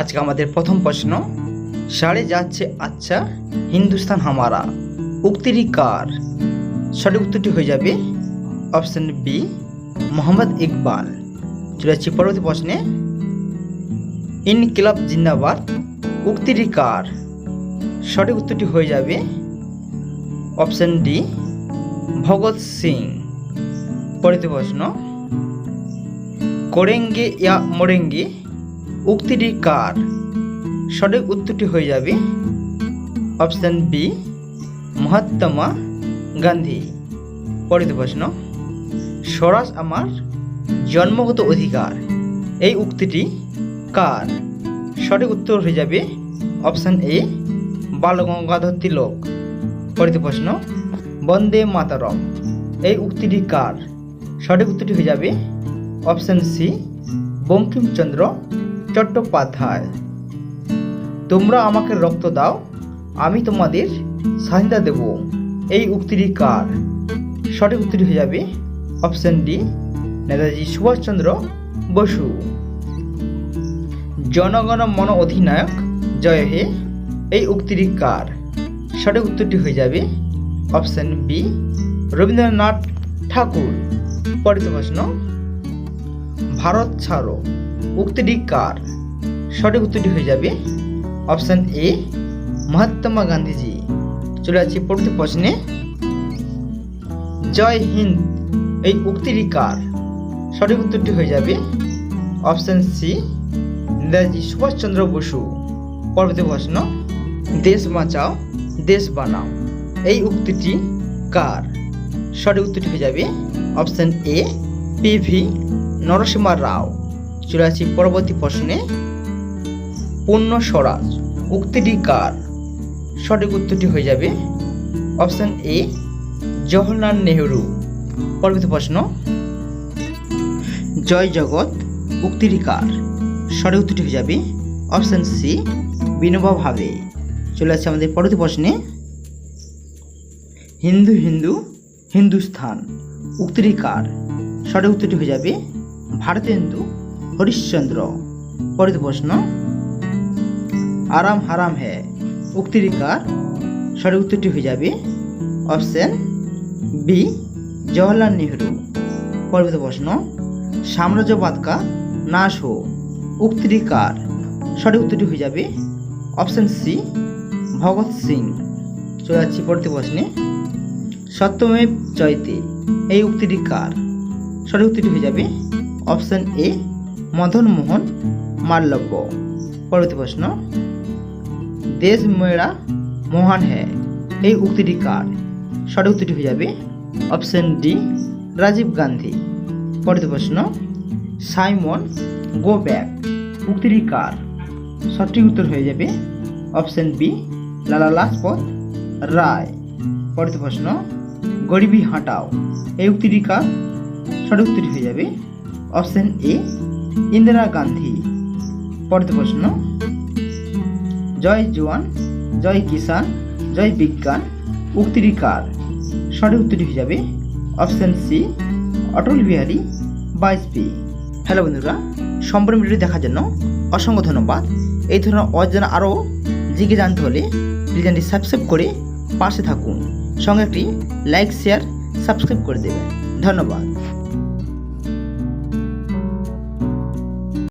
আজকে আমাদের প্রথম প্রশ্ন, সাড়ে যাচ্ছে আচ্ছা হিন্দুস্তান হামারা উক্তিটি কার? সঠিক উত্তরটি হয়ে যাবে অপশন বি মোহাম্মদ ইকবাল। চলে যাচ্ছি পরবর্তী প্রশ্নে। ইনকিলাব জিন্দাবাদ উক্তিটি কার? সঠিক উত্তরটি হয়ে যাবে অপশন ডি ভগৎ সিং। পরবর্তী প্রশ্ন, করেঙ্গে ইয়া মরেঙ্গে উক্তিটি কার? সঠিক উত্তরটি হয়ে যাবে অপশান বি মহাত্মা গান্ধী। পরবর্তী প্রশ্ন, স্বরাজ আমার জন্মগত অধিকার। এই উক্তিটি কার? সঠিক উত্তর হয়ে যাবে অপশান এ বালগঙ্গাধর তিলক। পরবর্তী প্রশ্ন, বন্দে মাতারম। এই উক্তিটি কার? সঠিক উত্তরটি হয়ে যাবে অপশান সি বঙ্কিমচন্দ্র চট্টোপাধ্যায়। তোমরা আমাকে রক্ত দাও, আমি তোমাদের স্বাধীনতা দেব। এই উক্তিটি কার? সঠিক উত্তরটি হয়ে যাবে অপশন ডি নেতাজি সুভাষচন্দ্র বসু। জনগণ মন অধিনায়ক, জয় হে, এই উক্তিটি কার? সঠিক উত্তরটি হয়ে যাবে অপশন বি রবীন্দ্রনাথ ঠাকুর। পরিত প্রশ্ন, ভারত ছাড়ো। উক্তিটি কার? সঠিক উত্তরটি হয়ে যাবে অপশান এ, মহাত্মা গান্ধীজি। চলে যাচ্ছি পরবর্তী প্রশ্নে। জয় হিন্দ, এই উক্তিটি কার? সঠিক উত্তরটি হয়ে যাবে অপশন সি, নেতাজি সুভাষচন্দ্র বসু। পরবর্তী প্রশ্ন, দেশ বাঁচাও, দেশ বানাও, এই উক্তিটি কার? সঠিক উত্তরটি হয়ে যাবে option A, P V Narasimha Rao. চলে আসছি পরবর্তী প্রশ্নে, পূর্ণ স্বরাজ, উক্তিটি কার? সঠিক উত্তরটি হয়ে যাবে অপশান এ, জওহরলাল নেহরু। পরবর্তী প্রশ্ন, জয় জগৎ, উক্তিটি কার? সঠিক উত্তরটি হয়ে যাবে অপশান সি বিনোবা ভাবে চলে আসছে আমাদের পরবর্তী প্রশ্নে, হিন্দু হিন্দু, হিন্দুস্থান, উক্তিটি কার? সঠিক উত্তরটি হয়ে যাবে ভারতেন্দু। হরিশ্চন্দ্র। পরবর্তী প্রশ্ন, আরাম হারাম হে উক্তিটি কার সঠিক উত্তরটি হয়ে যাবে অপশন বি, জওয়াহরলাল নেহরু। পরবর্তী প্রশ্ন সাম্রাজ্যবাদ কা নাশ হো উক্তিটি কার সঠিক উত্তরটি হয়ে যাবে অপশন সি, ভগৎ সিং। চলে যাচ্ছি পরবর্তী প্রশ্নে সত্যমেব জয়তে এই উক্তিটি কার সঠিক উত্তরটি হয়ে যাবে অপশন এ মদন মোহন মাল্লব্য। পরবর্তী প্রশ্ন, দেশ মেরা মহান হ্যাঁ এই উক্তিটি কার? সঠিক উত্তরটি হয়ে যাবে অপশন ডি রাজীব গান্ধী। পরবর্তী প্রশ্ন, সাইমন গো ব্যাক উক্তিটি কার? সঠিক উত্তর হয়ে যাবে অপশন বি লালা লাজপত রায়। পরবর্তী প্রশ্ন, গরিবি হাঁটাও, এই উক্তিটি কার? সঠিক উত্তরটি হয়ে যাবে অপশন এ ইন্দিরা গান্ধী। পরবর্তী প্রশ্ন। জয় জওয়ান জয় কিষান জয় বিজ্ঞান, উক্তিটি কার? সঠিক উত্তরটি হয়ে যাবে option C, Atal Bihari Vajpayee. Hello বন্ধুরা, সম্পূর্ণ ভিডিওটি দেখার জন্য অসংখ্য ধন্যবাদ। এই ধরনের অজানা আরও জিকে জানতে হলে চ্যানেলটি সাবস্ক্রাইব করে পাশে থাকুন। সঙ্গে একটি লাইক, শেয়ার, সাবস্ক্রাইব করে দেবেন। ধন্যবাদ।